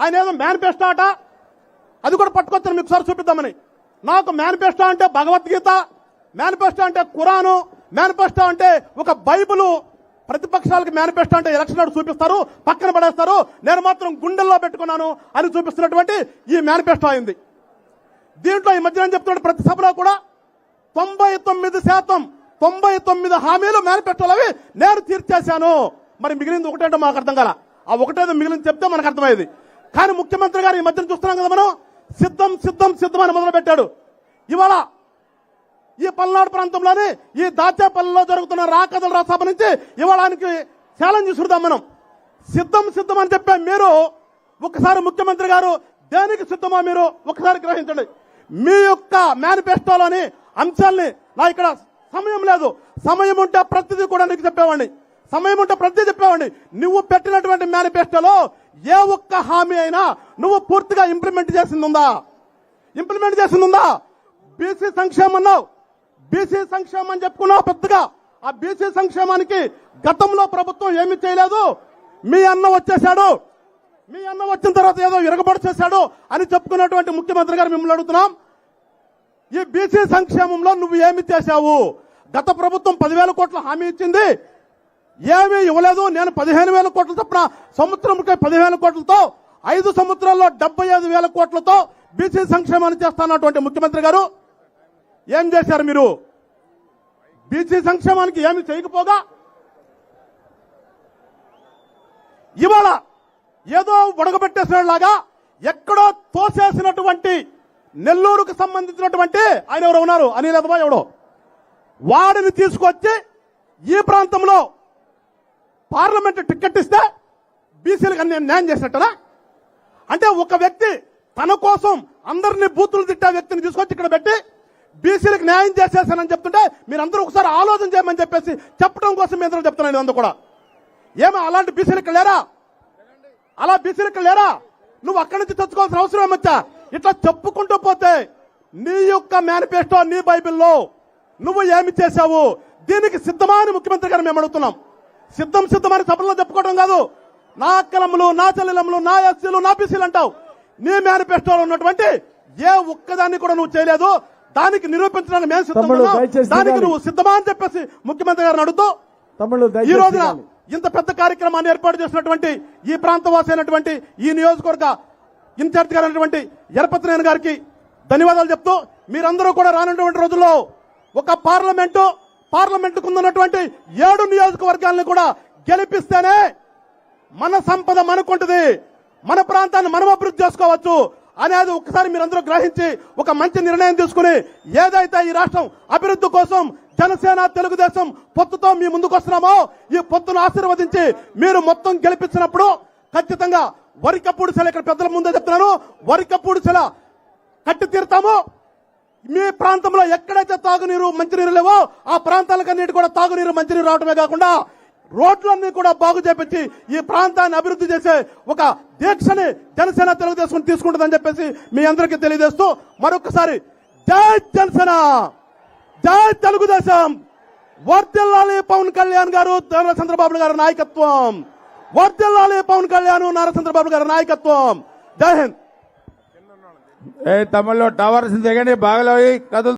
ఆయన ఏదో మేనిఫెస్టో అట అది కూడా పట్టుకొచ్చాను మీకు సార్ చూపిద్దామని. నాకు మేనిఫెస్టో అంటే భగవద్గీత మేనిఫెస్టో అంటే ఖురాను మేనిఫెస్టో అంటే ఒక బైబిలు. ప్రతిపక్షాలకు మేనిఫెస్టో అంటే ఎలక్షన్ నాడు చూపిస్తారు పక్కన పడేస్తారు. నేను మాత్రం గుండెల్లో పెట్టుకున్నాను అని చూపిస్తున్నటువంటి ఈ మేనిఫెస్టో అయింది. దీంట్లో ఈ మధ్యన చెప్తున్నాడు? ప్రతి సభలో కూడా తొంభై తొమ్మిది శాతం తొంభై తొమ్మిది హామీలు మేనిఫెస్టోలు అవి నేను తీర్చేశాను. మరి మిగిలింది ఒకటేంటో మాకు అర్థం కదా ఆ ఒకటేదో మిగిలింది చెప్తే మనకు అర్థమయ్యేది. కానీ ముఖ్యమంత్రి గారు ఈ మధ్యన చూస్తున్నాం కదా మనం? సిద్ధం సిద్ధం సిద్ధం అని మొదలు పెట్టాడు ఇవాళ ఈ పల్నాడు ప్రాంతంలోని ఈ దాచేపల్లిలో జరుగుతున్న రాకథల రాసభ నుంచి ఇవాళ ఆయనకి ఛాలెంజ్ చూద్దాం మనం. సిద్ధం సిద్ధం అని చెప్పే మీరు ఒకసారి ముఖ్యమంత్రి గారు దేనికి సిద్ధమో మీరు ఒకసారి గ్రహించండి. మీ యొక్క మేనిఫెస్టోలోని అంశాల్ని నా ఇక్కడ సమయం లేదు. సమయం ఉంటే ప్రతిదీ కూడా నీకు చెప్పేవాడిని. సమయం ఉంటే ప్రతి చెప్పేవాడిని. నువ్వు పెట్టినటువంటి మేనిఫెస్టోలో ఏ ఒక్క హామీ అయినా నువ్వు పూర్తిగా ఇంప్లిమెంట్ చేసింది ఉందా ఇంప్లిమెంట్ చేసింది ఉందా బీసీ సంక్షేమం అన్నావు బీసీ సంక్షేమం అని చెప్పుకున్నావు పెద్దగా. ఆ బీసీ సంక్షేమానికి గతంలో ప్రభుత్వం ఏమి చేయలేదు. మీ అన్న వచ్చేశాడు. మీ అన్న వచ్చిన తర్వాత ఏదో ఇరగబడి చేశాడు అని చెప్పుకున్నటువంటి ముఖ్యమంత్రి గారు మిమ్మల్ని అడుగుతున్నాం. ఈ బీసీ సంక్షేమంలో నువ్వు ఏమి చేశావు? గత ప్రభుత్వం పదివేల కోట్ల హామీ ఇచ్చింది. ఏమీ ఇవ్వలేదు. నేను పదిహేను వేల కోట్ల చొప్పున సంవత్సరంకి పదిహేను కోట్లతో ఐదు సంవత్సరాల్లో డెబ్బై ఐదు వేల కోట్లతో బీసీ సంక్షేమాన్ని చేస్తానటువంటి ముఖ్యమంత్రి గారు ఏం చేశారు మీరు? బీసీ సంక్షేమానికి ఏమి చేయకపోగా ఇవాళ ఏదో ఉడగబెట్టేసినలాగా ఎక్కడో తోసేసినటువంటి నెల్లూరుకు సంబంధించినటువంటి ఆయన ఎవరు ఉన్నారు? అనిల్ ఎవడో? వాడిని తీసుకొచ్చి ఈ ప్రాంతంలో పార్లమెంట్ టికెట్ ఇస్తే బీసీలకు అన్ని న్యాయం చేసినట్టనా? అంటే ఒక వ్యక్తి తన కోసం అందరినీ బూతులు తిట్టే వ్యక్తిని తీసుకొచ్చి ఇక్కడ పెట్టి బీసీలకు న్యాయం చేసేసానని చెప్తుంటే మీరందరూ ఒకసారి ఆలోచన చేయమని చెప్పేసి చెప్పడం కోసం మీ అందరూ చెప్తున్నాను ఇదంతా కూడా ఏమో అలాంటి బీసీలకు లేరా? అలా బీసీలకు లేరా? నువ్వు అక్కడి నుంచి తెచ్చుకోవాల్సిన అవసరం ఏమొచ్చా ఇట్లా చెప్పుకుంటూ పోతే నీ యొక్క మేనిఫెస్టో నీ బైబిల్లో నువ్వు ఏమి చేశావు? దీనికి సిద్ధమా అని ముఖ్యమంత్రి గారు మేము అడుగుతున్నాం. సిద్ధం సిద్ధమని సభలో చెప్పుకోవడం కాదు నా అక్కలమ్మలు నా చెల్లెలమ్మలు నా ఎస్సీలు నా బీసీలు అంటావు నీ మేనిఫెస్టోలో ఉన్నటువంటి ఏ ఒక్కదాన్ని కూడా నువ్వు చేయలేదు దానికి నిరూపించడానికి మేము సిద్ధంగా. దయచేసి దానికి. నువ్వు సిద్ధమా అని చెప్పేసి ముఖ్యమంత్రి గారిని అడుగుతూ ఈ రోజున. ఇంత పెద్ద కార్యక్రమాన్ని ఏర్పాటు చేసినటువంటి ఈ ప్రాంతవాసి అయినటువంటి ఈ నియోజకవర్గ ఇన్ఛార్జ్ గారు అయినటువంటి ఎరపతినేని గారికి ధన్యవాదాలు చెప్తూ మీరందరూ కూడా రానున్నటువంటి రోజుల్లో ఒక పార్లమెంటు పార్లమెంట్ ఉన్నటువంటి ఏడు నియోజకవర్గాలను కూడా గెలిపిస్తేనే మన సంపద మనకుంటుంది. మన ప్రాంతాన్ని మనం అభివృద్ధి చేసుకోవచ్చు అనేది ఒకసారి మీరందరూ గ్రహించి ఒక మంచి నిర్ణయం తీసుకుని ఏదైతే ఈ రాష్ట్రం అభివృద్ధి కోసం జనసేన తెలుగుదేశం పొత్తుతో మీ ముందుకు వస్తున్నామో ఈ పొత్తును ఆశీర్వదించి మీరు మొత్తం గెలిపించినప్పుడు ఖచ్చితంగా వరికప్పుడు ఇక్కడ పెద్దల ముందే చెప్తున్నాను. వరికప్పుడు సెల కట్టి తీరుతాము. మీ ప్రాంతంలో ఎక్కడైతే తాగునీరు మంచినీరు లేవో ఆ ప్రాంతాలకన్నిటి కూడా తాగునీరు మంచినీరు రావడమే కాకుండా రోడ్లన్నీ కూడా బాగు చేపించి ఈ ప్రాంతాన్ని అభివృద్ధి చేసే ఒక దీక్షని జనసేన తెలుగుదేశం తీసుకుంటుందని చెప్పేసి మీ అందరికీ తెలియజేస్తూ మరొకసారి జై జనసేన! జై తెలుగుదేశం! వర్దిల్లాలి పవన్ కళ్యాణ్ గారు నారా చంద్రబాబు గారి నాయకత్వం! వర్దిల్లాలి పవన్ కళ్యాణ్ నారా చంద్రబాబు గారి నాయకత్వం! జై హింద్! తమలో టవర్స్ దిగండి బాగలో కదులు